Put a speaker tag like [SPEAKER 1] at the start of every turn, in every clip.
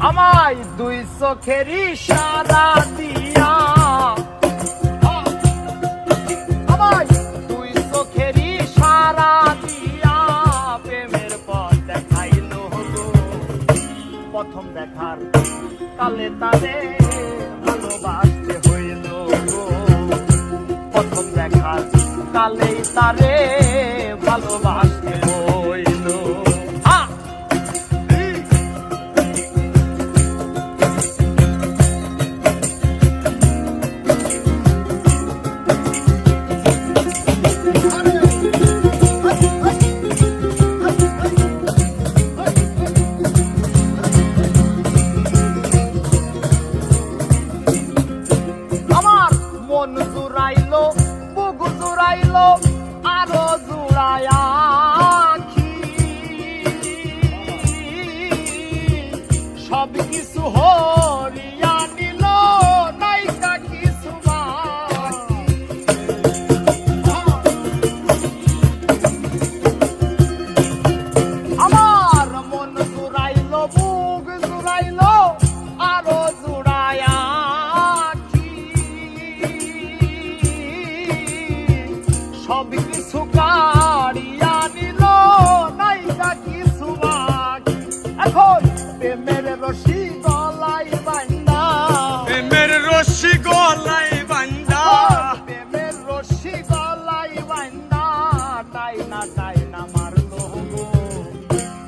[SPEAKER 1] আমায় দুই খেরি সারা দিয়া। সারা দিয়া। প্রেমের দেখাইল হলো। প্রথম দেখার কালে তারে ভালোবাসতে হইল প্রথম দেখার কালেই তারে ভালোবাস Bailo, Arroz.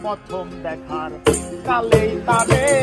[SPEAKER 1] প্রথম দেখার কালেই তাদের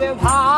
[SPEAKER 1] ভাই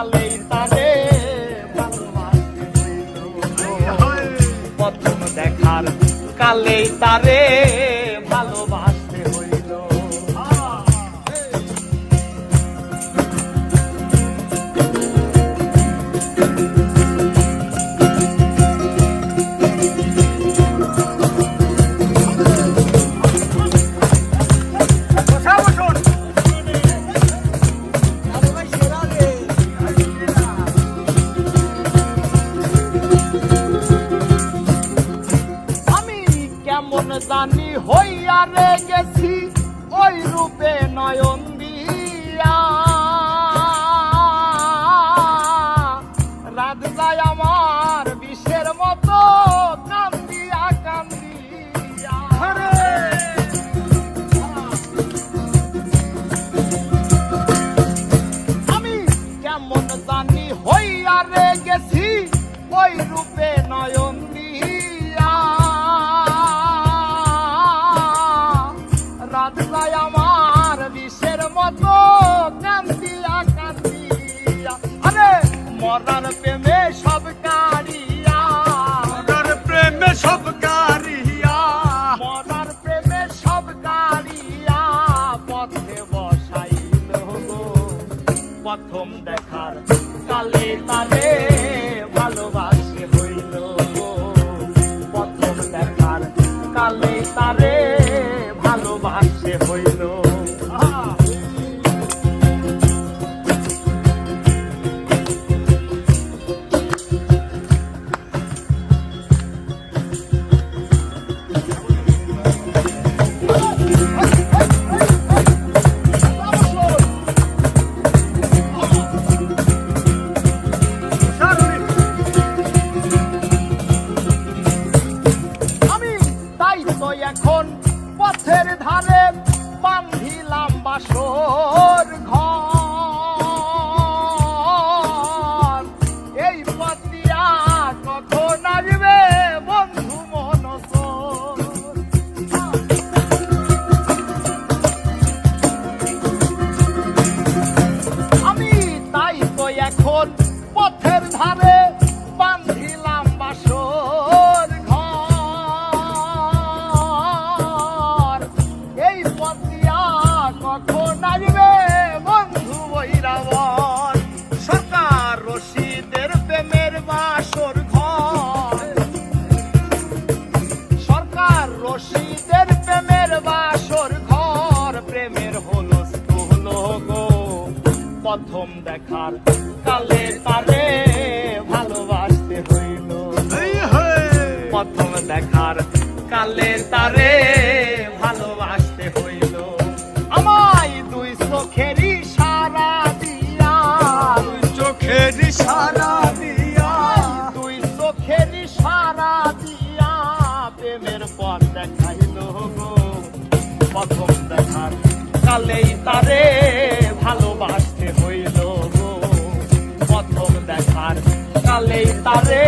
[SPEAKER 1] কালেই তারে প্রথম দেখার কালেই তারে হইয়া রে গেছি ওই রূপে নয়ন tornar a peneira. পথিয়া কখন আসবে বন্ধু বৈরাবন সরকার রশিদের প্রেমের বাসর ঘর। সরকার রশিদের প্রেমের বাসর ঘর। প্রেমের হলো হলো গো প্রথম দেখার কালে তারে ভালোবাসতে হইল। প্রথম দেখার কালে তারে ভালোবাসতে সারা দিয়া প্রেমের পথ দেখাইল গো। প্রথম দেখার, কালেই তারে ভালোবাসতে হইল গো। প্রথম দেখার, কালেই তারে